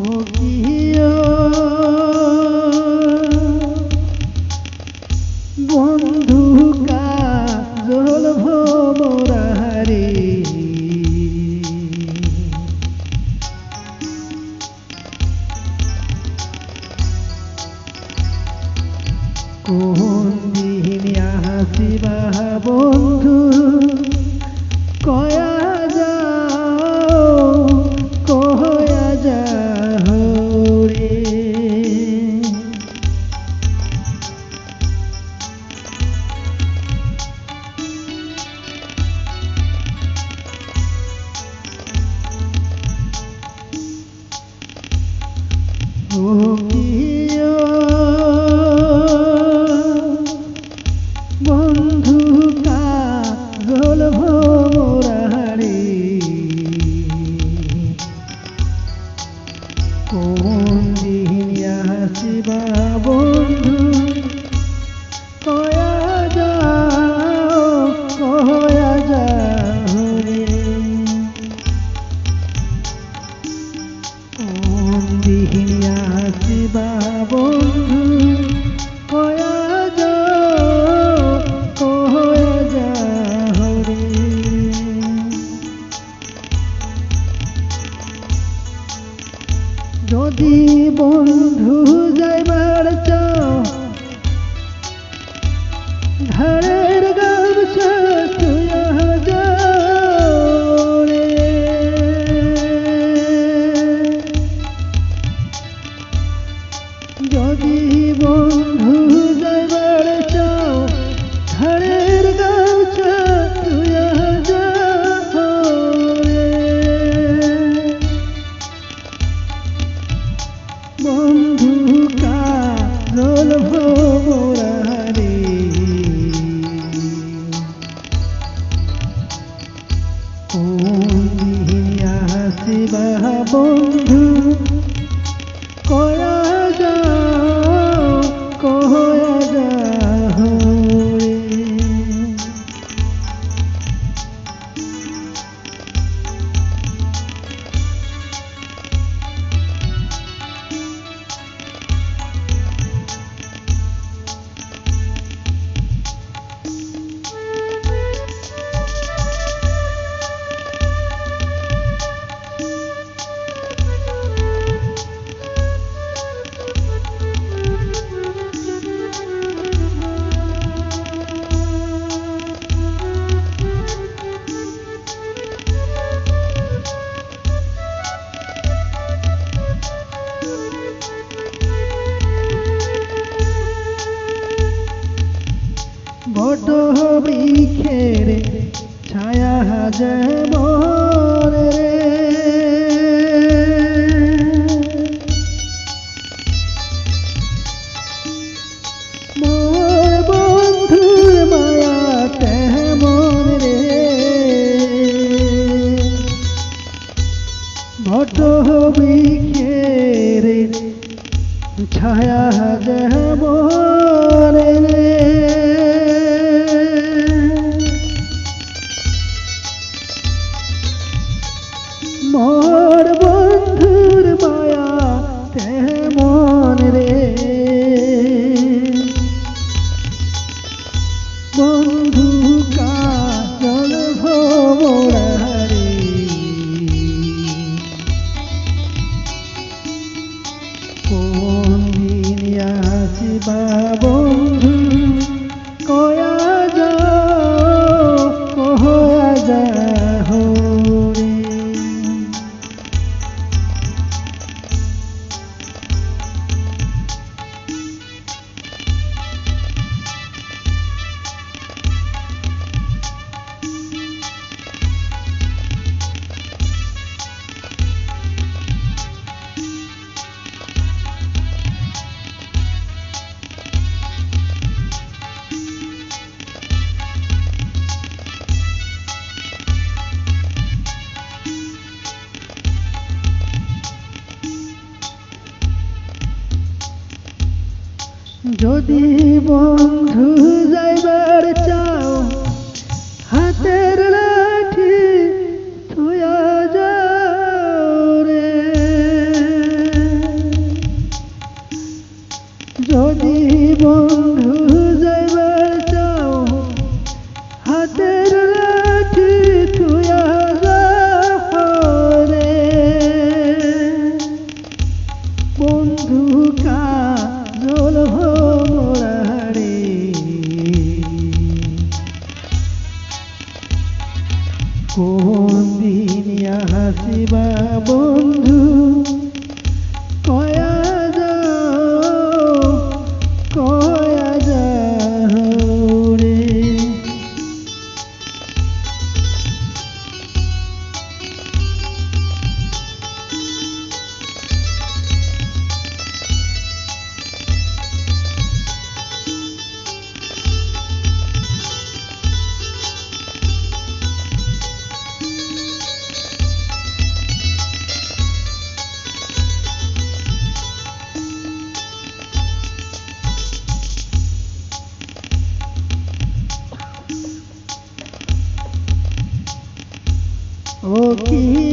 কি বন্ধু। যদি বন্ধু যাইবা আসিবা বন্ধু। বাজে মরে মোর বন্ধুর মায়া তেমন রে। ভট বিখেরে ছায়া দেবর মরব যদি বন্ধু যাইবার চাও হাতের কোন দিন হাসিবা বন্ধু? हो की